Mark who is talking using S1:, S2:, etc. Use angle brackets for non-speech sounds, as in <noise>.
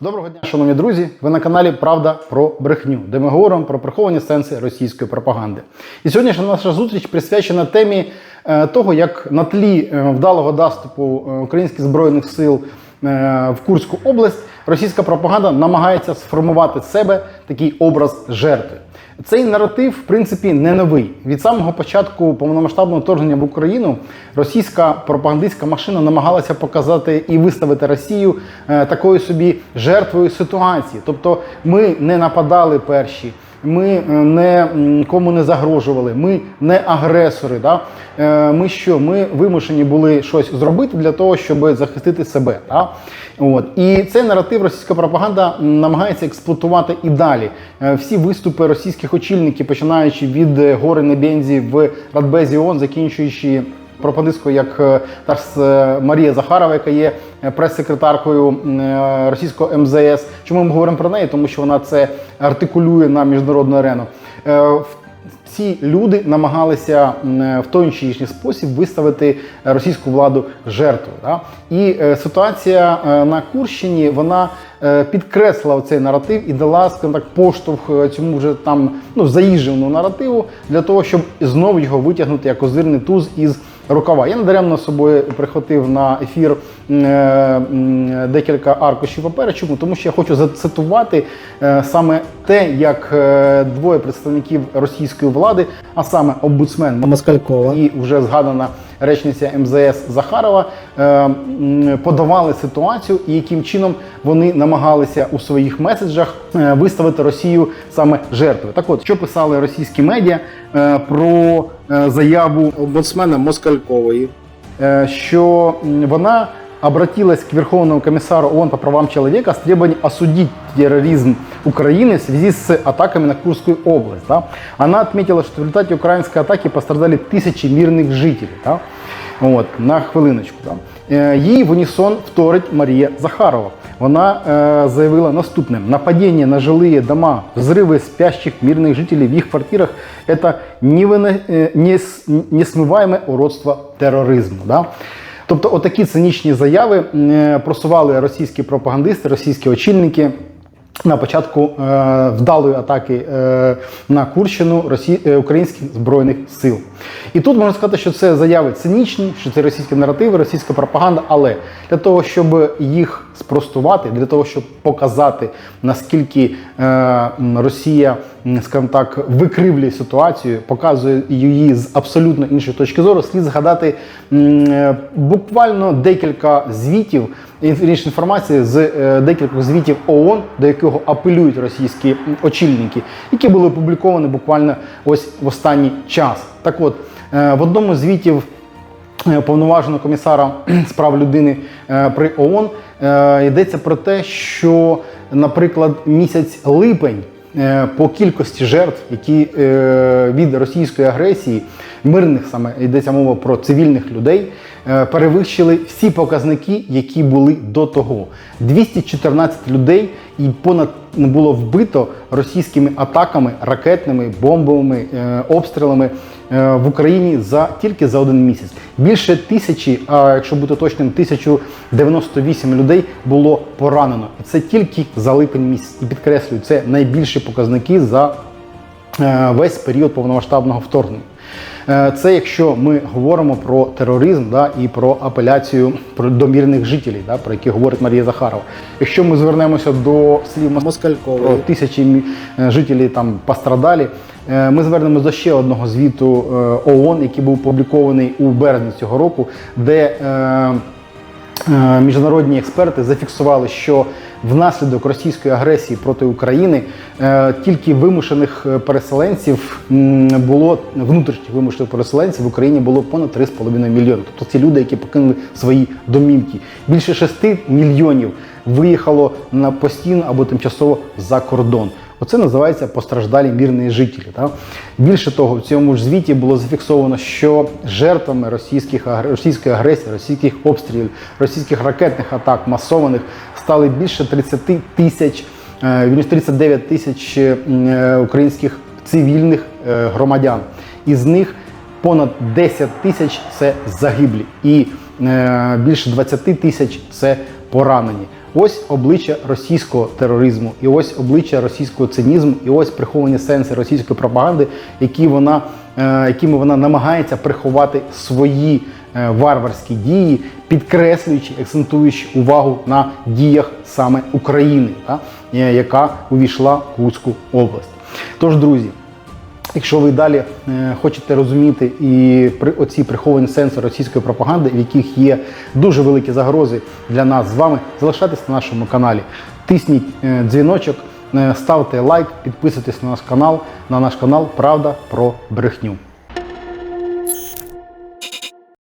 S1: Доброго дня, шановні друзі! Ви на каналі Правда про брехню, де ми говоримо про приховані сенси російської пропаганди. І сьогоднішня наша зустріч присвячена темі е, того, як на тлі е, вдалого наступу е, українських збройних сил в Курську область російська пропаганда намагається сформувати себе такий образ жертви. Цей наратив, в принципі, не новий. Від самого початку повномасштабного вторгнення в Україну російська пропагандистська машина намагалася показати і виставити Росію е, такою собі жертвою ситуації. Тобто ми не нападали перші. Ми е, не кому не загрожували, ми не агресори. Да? Е, Ми що? Ми вимушені були щось зробити для того, щоб захистити себе. Да? От. І цей наратив російська пропаганда намагається експлуатувати і далі. Е, Всі виступи російських очільників, починаючи від гори Небензі в Радбезі ООН, закінчуючи пропагандисткою, як е, та ж е, Марія Захарова, яка є е, прес-секретаркою російського МЗС. Чому ми говоримо про неї? Тому що вона це артикулює на міжнародну арену. Ці люди намагалися в той чи інший спосіб виставити російську владу жертвою. Да? І ситуація на Курщині вона підкреслила цей наратив і дала скажімо так, поштовх цьому вже там ну, заїждженому наративу для того, щоб знову його витягнути як козирний туз із рукава. Я недаремно з собою прихватив на ефір е, декілька аркушів паперу. Чому? Тому що я хочу зацитувати е, саме те, як е, двоє представників російської влади, а саме омбудсмен
S2: Москалькова.
S1: і вже згадана речниця МЗС Захарова е, подавали ситуацію, і яким чином вони намагалися у своїх меседжах е, виставити Росію саме жертвою. Так от, що писали російські медіа е, про заяву
S2: омбудсмена Москалькової.
S1: що вона обратилась к Верховному комиссару ООН по правам человека с требованием осудить терроризм Украины в связи с атаками на Курскую область. Да? Она отметила, что в результате украинской атаки пострадали тысячи мирных жителей. Да? От, на хвилиночку. Да? Е, Їй в унісон вторить Марія Захарова. Вона е, заявила наступне: нападение на жилые дома, взрывы спящих мирных жителей в их квартирах – это невино- е, нес- несмиваемое уродство тероризму. Да? Тобто, отакі цинічні заяви е, просували російські пропагандисти, російські очільники. На початку е, вдалої атаки е, на Курщину Росі... е, українських збройних сил. І тут можна сказати, що це заяви цинічні, що це російські наративи, російська пропаганда. Але для того, щоб їх спростувати, для того, щоб показати, наскільки е, Росія, скажімо так, викривлює ситуацію, показує її з абсолютно іншої точки зору, слід згадати е, буквально декілька звітів інф- інформації з е, декількох звітів ООН, до якого апелюють російські очільники, які були опубліковані буквально ось в останній час. Так от, е, в одному з звітів е, повноваженого комісара <clears throat> з прав людини е, при ООН йдеться про те, що, наприклад, місяць липень по кількості жертв, які від російської агресії, мирних саме йдеться мова про цивільних людей, перевищили всі показники, які були до того. 214 людей і понад було вбито російськими атаками, ракетними, бомбовими е, обстрілами е, в Україні за тільки за один місяць. Більше тисячі, а якщо бути точним, 1098 людей було поранено. І це тільки за липень місяць. І підкреслюю, це найбільші показники за е, весь період повномасштабного вторгнення. Е, Це якщо ми говоримо про тероризм да, і про апеляцію про до мирних жителів, да, про які говорить Марія Захарова. Якщо ми звернемося до слів про тисячі е, жителів там пострадалі, е, ми звернемося до ще одного звіту ООН, який був опублікований у березні цього року, де Міжнародні експерти зафіксували, що внаслідок російської агресії проти України е, тільки вимушених е, переселенців було внутрішніх вимушених переселенців в Україні було понад 3,5 мільйони. Тобто ці люди, які покинули свої домівки. Більше 6 мільйонів виїхало на постійно або тимчасово за кордон. Оце називається постраждалі мірні жителі. Так? Більше того, в цьому ж звіті було зафіксовано, що жертвами російських російської агресії, російських обстрілів, російських ракетних атак масованих стали більше 30 тисяч, е, вірніше, 39 тисяч е, е, українських цивільних е, громадян. Із них понад 10 тисяч це загиблі, і е, більше 20 тисяч це поранені. Ось обличчя російського тероризму, і ось обличчя російського цинізму, і ось приховані сенси російської пропаганди, які вона, е, якими вона намагається приховати свої е, варварські дії, підкреслюючи, акцентуючи увагу на діях саме України, та, е, яка увійшла в Курську область. Тож, друзі, Якщо ви далі е, хочете розуміти і при оці приховані сенси російської пропаганди, в яких є дуже великі загрози для нас з вами, залишайтесь на нашому каналі. Тисніть е, дзвіночок, е, ставте лайк, підписуйтесь на наш канал, на наш канал Правда про брехню.